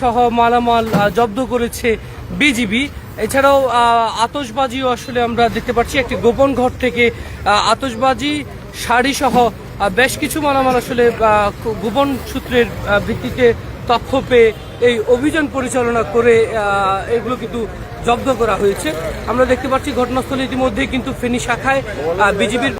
সহ মালামাল জব্দ করেছে বিজিবি। এছাড়াও আতসবাজিও আতশবাজিও আসলে আমরা দেখতে পাচ্ছি। একটি গোপন ঘর থেকে আতসবাজি আতশবাজি, শাড়ি সহ বেশ কিছু মালামাল আসলে গোপন সূত্রের ভিত্তিতে তথ্য পেয়ে এই অভিযান পরিচালনা করে এগুলো কিন্তু জব্দ করা হয়েছে। আমরা দেখতে পাচ্ছি, ঘটনাস্থলে ইতিমধ্যে কিন্তু ফেনী শাখায় বিজিবির